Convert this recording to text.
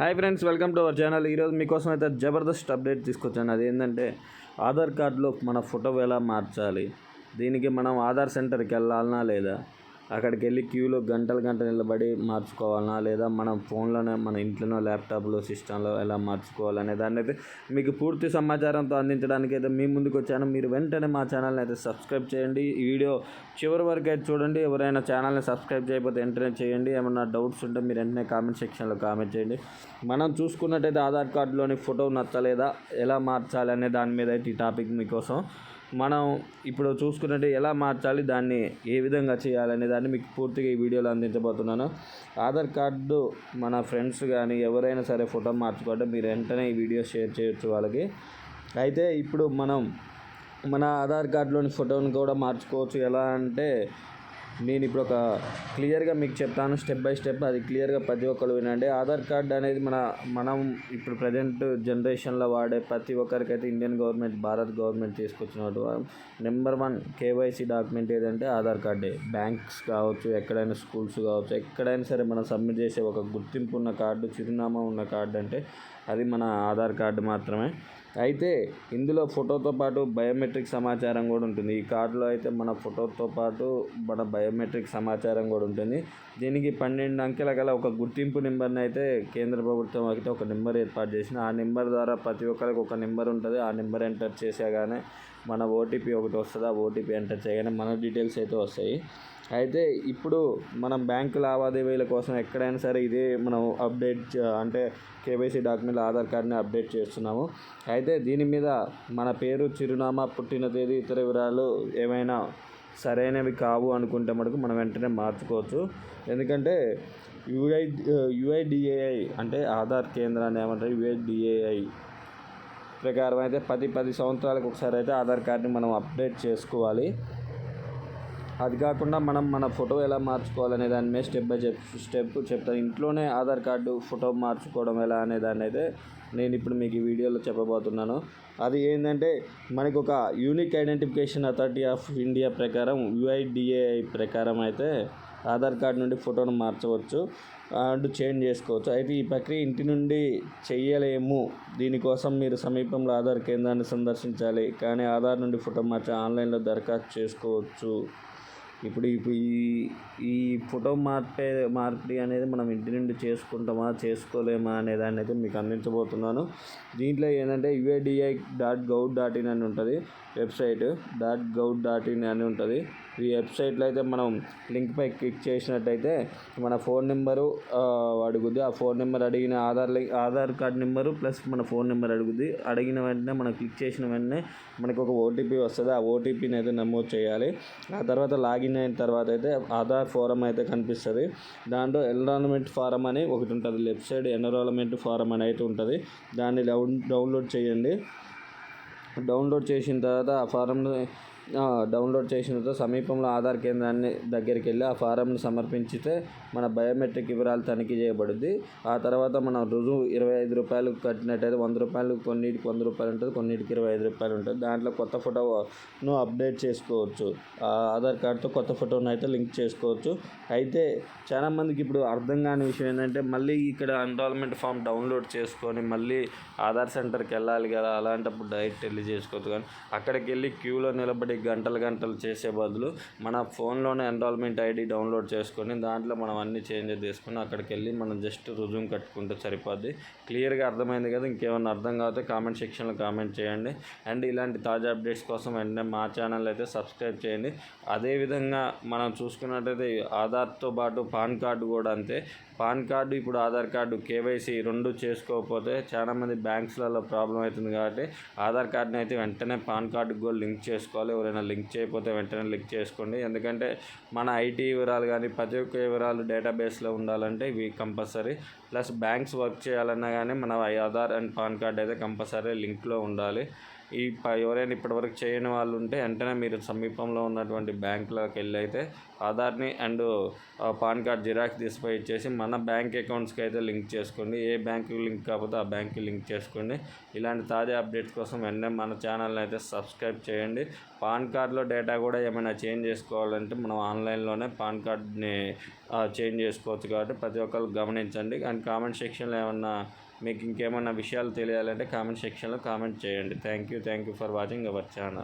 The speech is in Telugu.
Hi friends welcome to our channel. ఈరోజు మీకోసం అయితే జబర్దస్త్ అప్డేట్ తీసుకొచ్చాను. అది ఏంటంటే ఆధార్ కార్డులో మన ఫోటో ఎలా మార్చాలి? దీనికి మనం ఆధార్ సెంటర్కి వెళ్ళాలనా లేదా? అక్కడికి వెళ్ళి క్యూలో గంటలు గంటలు నిలబడి మార్చుకోవాలనా? లేదా మనం ఫోన్లోనే మన ఇంట్లోనో ల్యాప్టాప్లో సిస్టంలో ఎలా మార్చుకోవాలనే దాన్ని అయితే మీకు పూర్తి సమాచారంతో అందించడానికి అయితే మీ ముందుకు వచ్చాను. మీరు వెంటనే మా ఛానల్ని అయితే సబ్స్క్రైబ్ చేయండి. ఈ వీడియో చివరి వరకు అయితే చూడండి. ఎవరైనా ఛానల్ని సబ్స్క్రైబ్ చేయకపోతే వెంటనే చేయండి. ఏమైనా డౌట్స్ ఉంటే మీరు వెంటనే కామెంట్ సెక్షన్లో కామెంట్ చేయండి. మనం చూసుకున్నట్టయితే ఆధార్ కార్డులోని ఫోటో నచ్చలేదా? ఎలా మార్చాలి అనే దాని మీద అయితే ఈ టాపిక్ మీకోసం మనం ఇప్పుడు చూసుకున్నట్టు ఎలా మార్చాలి దాన్ని ఏ విధంగా చేయాలనే దాన్ని మీకు పూర్తిగా ఈ వీడియోలో అందించబోతున్నాను. ఆధార్ కార్డు మన ఫ్రెండ్స్ కానీ ఎవరైనా సరే ఫోటో మార్చుకుంటే మీరు వెంటనే ఈ వీడియో షేర్ చేయొచ్చు వాళ్ళకి. అయితే ఇప్పుడు మనం మన ఆధార్ కార్డులోని ఫోటోని కూడా మార్చుకోవచ్చు. ఎలా అంటే నేను ఇప్పుడు ఒక క్లియర్గా మీకు చెప్తాను. స్టెప్ బై స్టెప్ అది క్లియర్గా ప్రతి ఒక్కరు వినండి. ఆధార్ కార్డ్ అనేది మన మనం ఇప్పుడు ప్రజెంట్ జనరేషన్లో వాడే ప్రతి ఒక్కరికైతే ఇండియన్ గవర్నమెంట్ భారత్ గవర్నమెంట్ తీసుకొచ్చినట్టు నెంబర్ వన్ కేవైసీ డాక్యుమెంట్ ఏదంటే ఆధార్ కార్డే. బ్యాంక్స్ కావచ్చు ఎక్కడైనా స్కూల్స్ కావచ్చు ఎక్కడైనా సరే మనం సబ్మిట్ చేసే ఒక గుర్తింపు ఉన్న కార్డు చిరునామా ఉన్న కార్డు అంటే అది మన ఆధార్ కార్డు మాత్రమే. అయితే ఇందులో ఫోటోతో పాటు బయోమెట్రిక్ సమాచారం కూడా ఉంటుంది. ఈ కార్డులో అయితే మన ఫోటోతో పాటు మన బయోమెట్రిక్ సమాచారం కూడా ఉంటుంది. దీనికి పన్నెండు అంకెల గల ఒక గుర్తింపు నెంబర్ని అయితే కేంద్ర ప్రభుత్వం అయితే ఒక నెంబర్ ఏర్పాటు చేసిన ఆ నెంబర్ ద్వారా ప్రతి ఒక్కరికి ఒక నెంబర్ ఉంటుంది. ఆ నెంబర్ ఎంటర్ చేసేగానే మన ఓటీపీ ఒకటి వస్తుంది. ఆ ఓటీపీ ఎంటర్ చేయగానే మన డీటెయిల్స్ అయితే వస్తాయి. అయితే ఇప్పుడు మనం బ్యాంకు లావాదేవీల కోసం ఎక్కడైనా సరే ఇదే మనం అప్డేట్ అంటే కేవైసీ డాక్యుమెంట్ ఆధార్ కార్డ్ని అప్డేట్ చేస్తున్నాము. అయితే దీని మీద మన పేరు చిరునామా పుట్టిన తేదీ ఇతర వివరాలు ఏమైనా సరైనవి కావు అనుకుంటే మటుకు మనం వెంటనే మార్చుకోవచ్చు. ఎందుకంటే యుఐ యుఐడిఏఐ అంటే ఆధార్ కేంద్రాన్ని ఏమంటారు? యుఐడిఏఐ ప్రకారం అయితే పది పది సంవత్సరాలకు ఒకసారి అయితే ఆధార్ కార్డ్ని మనం అప్డేట్ చేసుకోవాలి. అది కాకుండా మనం మన ఫోటో ఎలా మార్చుకోవాలనే దాని మీద స్టెప్ బై స్టెప్ స్టెప్ చెప్తాను. ఇంట్లోనే ఆధార్ కార్డు ఫోటో మార్చుకోవడం ఎలా అనే దాన్ని అయితే నేను ఇప్పుడు మీకు ఈ వీడియోలో చెప్పబోతున్నాను. అది ఏంటంటే మనకు ఒక unique identification authority of India ప్రకారం యుఐడిఏఐ ప్రకారం అయితే ఆధార్ కార్డు నుండి ఫోటోను మార్చవచ్చు అండ్ చేంజ్ చేసుకోవచ్చు. అయితే ఈ ప్రక్రియ ఇంటి నుండి చెయ్యలేము దీనికోసం మీరు సమీపంలో ఆధార్ కేంద్రాన్ని సందర్శించాలి. కానీ ఆధార్ నుండి ఫోటో మార్చి ఆన్లైన్లో దరఖాస్తు చేసుకోవచ్చు. ఇప్పుడు ఇప్పుడు ఈ ఈ ఫోటో మార్పే మార్పిడి అనేది మనం ఇంటి నుండి చేసుకుంటామా చేసుకోలేమా అనే దాన్ని అయితే మీకు అందించబోతున్నాను. దీంట్లో ఏంటంటే UIDAI dot gov dot in అని ఉంటుంది website dot gov dot in అని ఉంటుంది. ఈ వెబ్సైట్లో అయితే మనం లింక్పై క్లిక్ చేసినట్టయితే మన ఫోన్ నెంబరు అడుగుద్ది. ఆ ఫోన్ నెంబర్ అడిగిన Aadhaar link Aadhaar card number plus మన ఫోన్ నెంబర్ అడుగుద్ది. అడిగిన వెంటనే మనం క్లిక్ చేసిన వెంటనే మనకు ఒక ఓటీపీ వస్తుంది. ఆ ఓటీపీని అయితే నమోదు చేయాలి. ఆ తర్వాత లాగిన్ అయిన తర్వాత అయితే ఆధార్ ఫారం అయితే కనిపిస్తుంది. దాంట్లో ఎన్రోల్మెంట్ ఫారం అని ఒకటి ఉంటుంది. లెఫ్ట్ సైడ్ ఎన్రోల్మెంట్ ఫారం అని అయితే ఉంటుంది. దాన్ని డౌన్ డౌన్లోడ్ చేయండి. డౌన్లోడ్ చేసిన తర్వాత ఆ ఫారంను డౌన్లోడ్ చేసిన సమీపంలో ఆధార్ కేంద్రాన్ని దగ్గరికి వెళ్ళి ఆ ఫారంను సమర్పించితే మన బయోమెట్రిక్ వివరాలు తనిఖీ చేయబడుద్ది. ఆ తర్వాత మనం రుజువు ఇరవై ఐదు రూపాయలు కట్టినట్టయితే వంద రూపాయలు కొన్నిటికి వంద రూపాయలు ఉంటుంది కొన్నిటికి ఇరవై ఐదు రూపాయలు ఉంటుంది. దాంట్లో కొత్త ఫోటోను అప్డేట్ చేసుకోవచ్చు. ఆ ఆధార్ కార్డ్తో కొత్త ఫోటోను అయితే లింక్ చేసుకోవచ్చు. అయితే చాలా మందికి ఇప్పుడు అర్థం కాని విషయం ఏంటంటే మళ్ళీ ఇక్కడ ఎన్రాల్మెంట్ ఫామ్ డౌన్లోడ్ చేసుకొని మళ్ళీ ఆధార్ సెంటర్కి వెళ్ళాలి కదా అలాంటప్పుడు డైరెక్ట్ వెళ్ళి చేసుకోవచ్చు. కానీ అక్కడికి వెళ్ళి క్యూలో నిలబడి గంటలు గంటలు చేసే బదులు మన ఫోన్లోనే ఎన్రోల్మెంట్ ఐడి డౌన్లోడ్ చేసుకొని దాంట్లో మనం అన్ని చేంజెస్ చేసుకొని అక్కడికి వెళ్ళి మనం జస్ట్ రుజువు కట్టుకుంటే సరిపోద్ది. క్లియర్గా అర్థమైంది కదా? ఇంకేమైనా అర్థం కాకపోతే కామెంట్ సెక్షన్లో కామెంట్ చేయండి. అండ్ ఇలాంటి తాజా అప్డేట్స్ కోసం వెంటనే మా ఛానల్ అయితే సబ్స్క్రైబ్ చేయండి. అదేవిధంగా మనం చూసుకున్నట్టయితే ఆధార్తో పాటు పాన్ కార్డు కూడా అంతే. పాన్ కార్డు ఇప్పుడు ఆధార్ కార్డు కేవైసీ రెండు చేసుకోకపోతే చాలామంది బ్యాంక్స్లలో ప్రాబ్లం అవుతుంది కాబట్టి ఆధార్ కార్డుని అయితే వెంటనే పాన్ కార్డు కూడా లింక్ చేసుకోవాలి. ఎవరైనా లింక్ చేయకపోతే వెంటనే లింక్ చేసుకోండి. ఎందుకంటే మన ఐటీ వివరాలు కానీ ప్రతి ఒక్క వివరాలు డేటాబేస్లో ఉండాలంటే ఇవి కంపల్సరీ. ప్లస్ బ్యాంక్స్ వర్క్ చేయాలన్నా కానీ మన ఆధార్ అండ్ పాన్ కార్డ్ అయితే కంపల్సరీ లింక్లో ఉండాలి. ఈ ప- ఎవరైనా ఇప్పటివరకు చేయని వాళ్ళు ఉంటే వెంటనే మీరు సమీపంలో ఉన్నటువంటి బ్యాంకులోకి వెళ్ళి అయితే ఆధార్ని అండ్ పాన్ కార్డ్ జిరాక్స్ తీసుకుపోయి ఇచ్చేసి మన బ్యాంక్ అకౌంట్స్కి అయితే లింక్ చేసుకోండి. ఏ బ్యాంకు లింక్ కాకపోతే ఆ బ్యాంక్కి లింక్ చేసుకోండి. ఇలాంటి తాజా అప్డేట్స్ కోసం వెంటనే మన ఛానల్ని అయితే సబ్స్క్రైబ్ చేయండి. పాన్ కార్డ్లో డేటా కూడా ఏమైనా చేంజ్ చేసుకోవాలంటే మనం ఆన్లైన్లోనే పాన్ కార్డ్ని చేంజ్ చేసుకోవచ్చు కాబట్టి ప్రతి ఒక్కరు గమనించండి. అండ్ కామెంట్ సెక్షన్లో ఏమన్నా మీకు ఇంకేమన్నా విషయాలు తెలియాలంటే కామెంట్ సెక్షన్లో కామెంట్ చేయండి. Thank you thank you for watching our channel